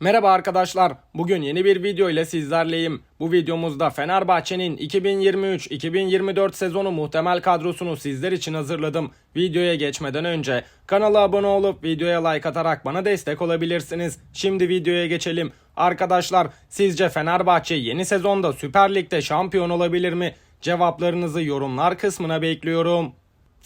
Merhaba arkadaşlar. Bugün yeni bir video ile sizlerleyim. Bu videomuzda Fenerbahçe'nin 2023-2024 sezonu muhtemel kadrosunu sizler için hazırladım. Videoya geçmeden önce kanala abone olup videoya like atarak bana destek olabilirsiniz. Şimdi videoya geçelim. Arkadaşlar sizce Fenerbahçe yeni sezonda Süper Lig'de şampiyon olabilir mi? Cevaplarınızı yorumlar kısmına bekliyorum.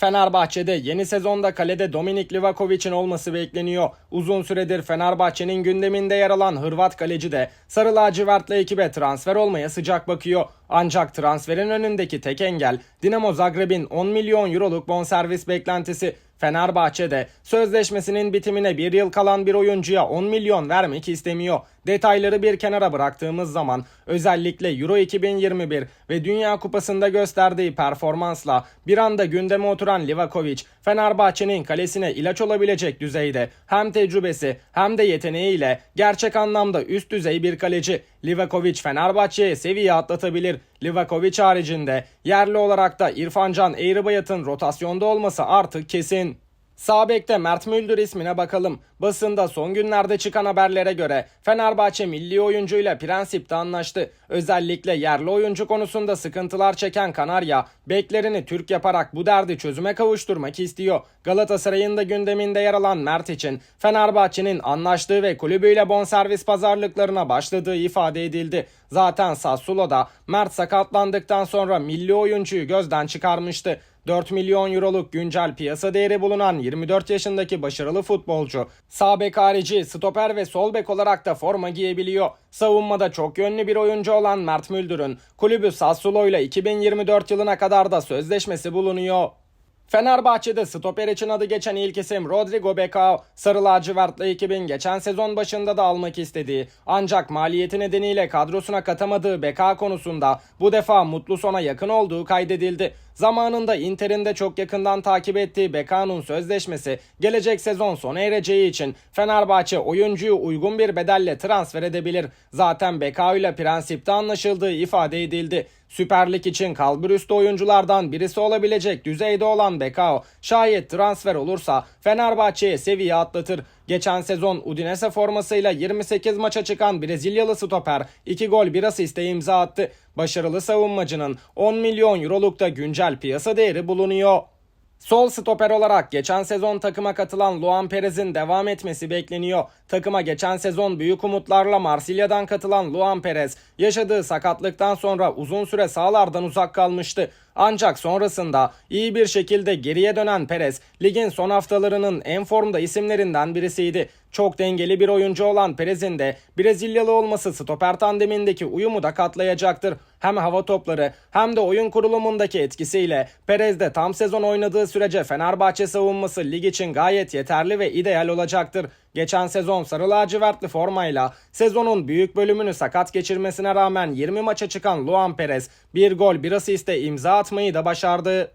Fenerbahçe'de yeni sezonda kalede Dominik Livakovic'in olması bekleniyor. Uzun süredir Fenerbahçe'nin gündeminde yer alan Hırvat kaleci de Sarı Lacivertli ekibe transfer olmaya sıcak bakıyor. Ancak transferin önündeki tek engel Dinamo Zagreb'in 10 milyon euroluk bonservis beklentisi. Fenerbahçe'de sözleşmesinin bitimine bir yıl kalan bir oyuncuya 10 milyon vermek istemiyor. Detayları bir kenara bıraktığımız zaman özellikle Euro 2021 ve Dünya Kupası'nda gösterdiği performansla bir anda gündeme oturan Livakovic, Fenerbahçe'nin kalesine ilaç olabilecek düzeyde hem tecrübesi hem de yeteneğiyle gerçek anlamda üst düzey bir kaleci. Livakovic Fenerbahçe'ye seviye atlatabilir. Livakovic haricinde yerli olarak da İrfan Can Eğribayat'ın rotasyonda olması artık kesin. Sağ bekte Mert Müldür ismine bakalım. Basında son günlerde çıkan haberlere göre Fenerbahçe milli oyuncuyla prensipte anlaştı. Özellikle yerli oyuncu konusunda sıkıntılar çeken Kanarya, beklerini Türk yaparak bu derdi çözüme kavuşturmak istiyor. Galatasaray'ın da gündeminde yer alan Mert için Fenerbahçe'nin anlaştığı ve kulübüyle bonservis pazarlıklarına başladığı ifade edildi. Zaten Sassuolo'da Mert sakatlandıktan sonra milli oyuncuyu gözden çıkarmıştı. 4 milyon euroluk güncel piyasa değeri bulunan 24 yaşındaki başarılı futbolcu sağ bek harici stoper ve sol bek olarak da forma giyebiliyor. Savunmada çok yönlü bir oyuncu olan Mert Müldür'ün kulübü Sassuolo ile 2024 yılına kadar da sözleşmesi bulunuyor. Fenerbahçe'de stoper için adı geçen ilk isim Rodrigo Becao, Sarı Lacivertli ekibin geçen sezon başında da almak istediği ancak maliyeti nedeniyle kadrosuna katamadığı Becao konusunda bu defa mutlu sona yakın olduğu kaydedildi. Zamanında Inter'in de çok yakından takip ettiği Becao'nun sözleşmesi gelecek sezon sona ereceği için Fenerbahçe oyuncuyu uygun bir bedelle transfer edebilir. Zaten Becao ile prensipte anlaşıldığı ifade edildi. Süper Lig için kalburüstü oyunculardan birisi olabilecek düzeyde olan Becao şayet transfer olursa Fenerbahçe'ye seviye atlatır. Geçen sezon Udinese formasıyla 28 maça çıkan Brezilyalı stoper 2 gol 1 asiste imza attı. Başarılı savunmacının 10 milyon euroluk da güncel piyasa değeri bulunuyor. Sol stoper olarak geçen sezon takıma katılan Luan Perez'in devam etmesi bekleniyor. Takıma geçen sezon büyük umutlarla Marsilya'dan katılan Luan Perez yaşadığı sakatlıktan sonra uzun süre sahalardan uzak kalmıştı. Ancak sonrasında iyi bir şekilde geriye dönen Perez ligin son haftalarının en formda isimlerinden birisiydi. Çok dengeli bir oyuncu olan Perez'in de Brezilyalı olması stoper tandemindeki uyumu da katlayacaktır. Hem hava topları hem de oyun kurulumundaki etkisiyle Perez de tam sezon oynadığı sürece Fenerbahçe savunması lig için gayet yeterli ve ideal olacaktır. Geçen sezon sarı lacivertli formayla sezonun büyük bölümünü sakat geçirmesine rağmen 20 maça çıkan Luan Perez bir gol bir asiste imza atmayı da başardı.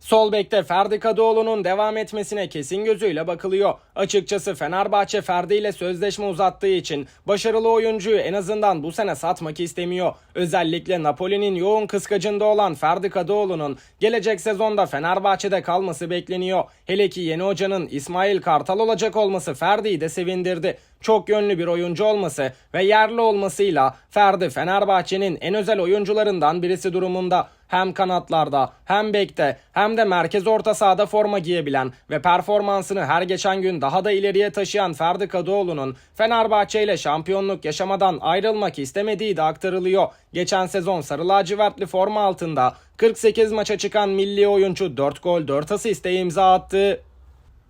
Sol bekte Ferdi Kadıoğlu'nun devam etmesine kesin gözüyle bakılıyor. Açıkçası Fenerbahçe Ferdi ile sözleşme uzattığı için başarılı oyuncuyu en azından bu sene satmak istemiyor. Özellikle Napoli'nin yoğun kıskacında olan Ferdi Kadıoğlu'nun gelecek sezonda Fenerbahçe'de kalması bekleniyor. Hele ki yeni hocanın İsmail Kartal olacak olması Ferdi'yi de sevindirdi. Çok yönlü bir oyuncu olması ve yerli olmasıyla Ferdi Fenerbahçe'nin en özel oyuncularından birisi durumunda hem kanatlarda hem bekte hem de merkez orta sahada forma giyebilen ve performansını her geçen gün daha da ileriye taşıyan Ferdi Kadıoğlu'nun Fenerbahçe ile şampiyonluk yaşamadan ayrılmak istemediği de aktarılıyor. Geçen sezon sarı lacivertli forma altında 48 maça çıkan milli oyuncu 4 gol 4 asiste imza attı.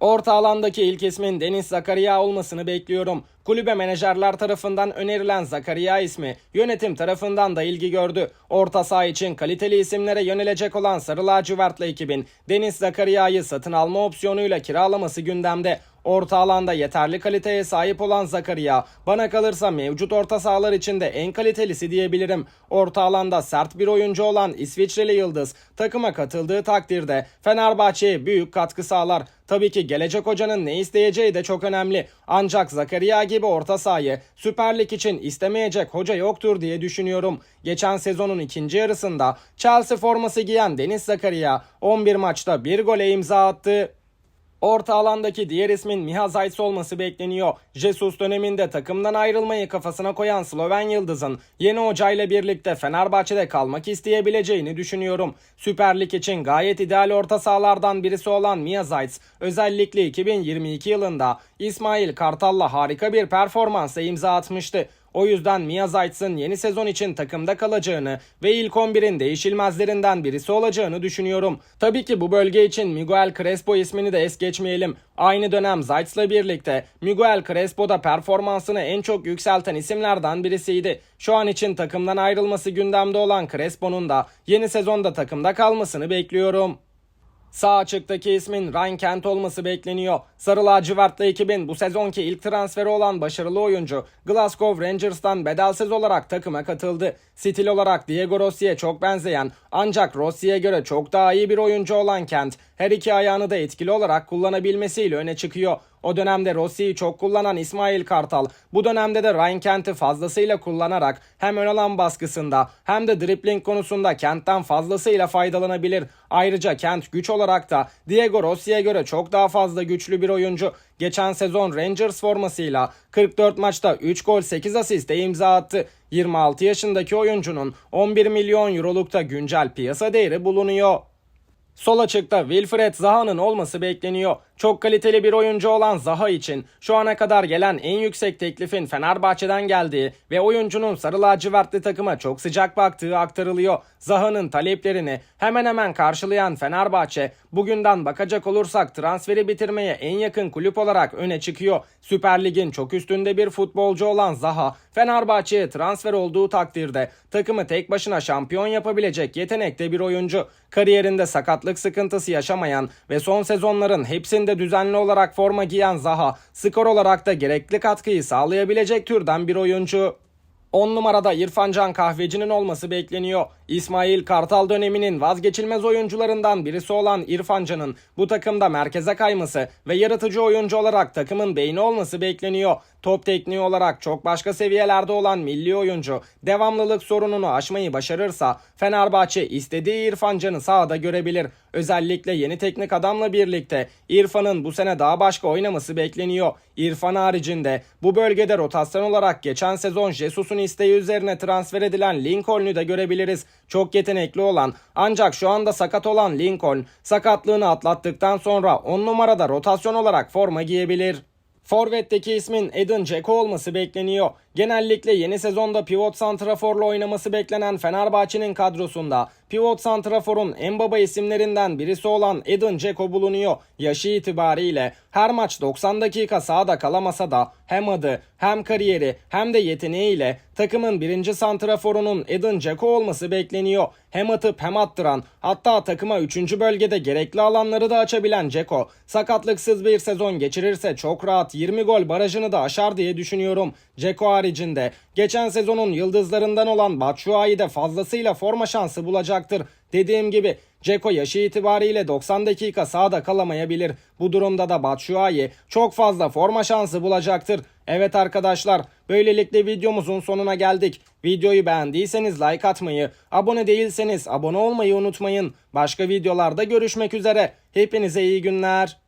Orta alandaki ilk ismin Deniz Zakaria olmasını bekliyorum. Kulübe menajerler tarafından önerilen Zakaria ismi yönetim tarafından da ilgi gördü. Orta saha için kaliteli isimlere yönelecek olan Sarı Lacivertli ekibin Deniz Zakaria'yı satın alma opsiyonuyla kiralaması gündemde. Orta alanda yeterli kaliteye sahip olan Zakaria bana kalırsa mevcut orta sahalar içinde en kalitelisi diyebilirim. Orta alanda sert bir oyuncu olan İsviçreli Yıldız takıma katıldığı takdirde Fenerbahçe'ye büyük katkı sağlar. Tabii ki gelecek hocanın ne isteyeceği de çok önemli. Ancak Zakaria gibi orta sahayı Süper Lig için istemeyecek hoca yoktur diye düşünüyorum. Geçen sezonun ikinci yarısında Chelsea forması giyen Deniz Zakaria 11 maçta bir gole imza attı. Orta alandaki diğer ismin Miha Zajc olması bekleniyor. Jesus döneminde takımdan ayrılmayı kafasına koyan Sloven Yıldız'ın yeni hocayla birlikte Fenerbahçe'de kalmak isteyebileceğini düşünüyorum. Süper Lig için gayet ideal orta sahalardan birisi olan Miha Zajc özellikle 2022 yılında İsmail Kartal'la harika bir performansla imza atmıştı. O yüzden Mia Zajc'ın yeni sezon için takımda kalacağını ve ilk 11'in değişilmezlerinden birisi olacağını düşünüyorum. Tabii ki bu bölge için Miguel Crespo ismini de es geçmeyelim. Aynı dönem Zajc'la birlikte Miguel Crespo da performansını en çok yükselten isimlerden birisiydi. Şu an için takımdan ayrılması gündemde olan Crespo'nun da yeni sezonda takımda kalmasını bekliyorum. Sağ açıktaki ismin Ryan Kent olması bekleniyor. Sarı lacivertli ekibin bu sezonki ilk transferi olan başarılı oyuncu Glasgow Rangers'tan bedelsiz olarak takıma katıldı. Stil olarak Diego Rossi'ye çok benzeyen ancak Rossi'ye göre çok daha iyi bir oyuncu olan Kent her iki ayağını da etkili olarak kullanabilmesiyle öne çıkıyor. O dönemde Rossi'yi çok kullanan İsmail Kartal bu dönemde de Ryan Kent'i fazlasıyla kullanarak hem ön alan baskısında hem de dribbling konusunda Kent'ten fazlasıyla faydalanabilir. Ayrıca Kent güç olarak da Diego Rossi'ye göre çok daha fazla güçlü bir oyuncu. Geçen sezon Rangers formasıyla 44 maçta 3 gol 8 asiste imza attı. 26 yaşındaki oyuncunun 11 milyon eurolukta güncel piyasa değeri bulunuyor. Sol açıkta Wilfred Zaha'nın olması bekleniyor. Çok kaliteli bir oyuncu olan Zaha için şu ana kadar gelen en yüksek teklifin Fenerbahçe'den geldiği ve oyuncunun sarı lacivertli takıma çok sıcak baktığı aktarılıyor. Zaha'nın taleplerini hemen hemen karşılayan Fenerbahçe bugünden bakacak olursak transferi bitirmeye en yakın kulüp olarak öne çıkıyor. Süper Lig'in çok üstünde bir futbolcu olan Zaha Fenerbahçe'ye transfer olduğu takdirde takımı tek başına şampiyon yapabilecek yetenekte bir oyuncu. Kariyerinde sakatlık sıkıntısı yaşamayan ve son sezonların hepsinde düzenli olarak forma giyen Zaha skor olarak da gerekli katkıyı sağlayabilecek türden bir oyuncu. 10 numarada İrfan Can Kahveci'nin olması bekleniyor. İsmail Kartal döneminin vazgeçilmez oyuncularından birisi olan İrfan Can'ın bu takımda merkeze kayması ve yaratıcı oyuncu olarak takımın beyni olması bekleniyor. Top tekniği olarak çok başka seviyelerde olan milli oyuncu devamlılık sorununu aşmayı başarırsa Fenerbahçe istediği İrfan Can'ı sahada görebilir. Özellikle yeni teknik adamla birlikte İrfan'ın bu sene daha başka oynaması bekleniyor. İrfan haricinde bu bölgede rotasyon olarak geçen sezon Jesus'un isteği üzerine transfer edilen Lincoln'u da görebiliriz. Çok yetenekli olan ancak şu anda sakat olan Lincoln sakatlığını atlattıktan sonra 10 numarada rotasyon olarak forma giyebilir. Forvet'teki ismin Edin Dzeko olması bekleniyor. Genellikle yeni sezonda pivot santraforla oynaması beklenen Fenerbahçe'nin kadrosunda pivot santraforun en baba isimlerinden birisi olan Edin Dzeko bulunuyor. Yaşı itibariyle her maç 90 dakika sahada kalamasa da hem adı hem kariyeri hem de yeteneğiyle takımın birinci santraforunun Edin Dzeko olması bekleniyor. Hem atıp hem attıran hatta takıma 3. bölgede gerekli alanları da açabilen Dzeko sakatlıksız bir sezon geçirirse çok rahat 20 gol barajını da aşar diye düşünüyorum. Dzeko haricinde geçen sezonun yıldızlarından olan Batshuayi de fazlasıyla forma şansı bulacaktır. Dediğim gibi Ceko yaşı itibariyle 90 dakika sahada kalamayabilir. Bu durumda da Batshuayi çok fazla forma şansı bulacaktır. Evet arkadaşlar böylelikle videomuzun sonuna geldik. Videoyu beğendiyseniz like atmayı, abone değilseniz abone olmayı unutmayın. Başka videolarda görüşmek üzere. Hepinize iyi günler.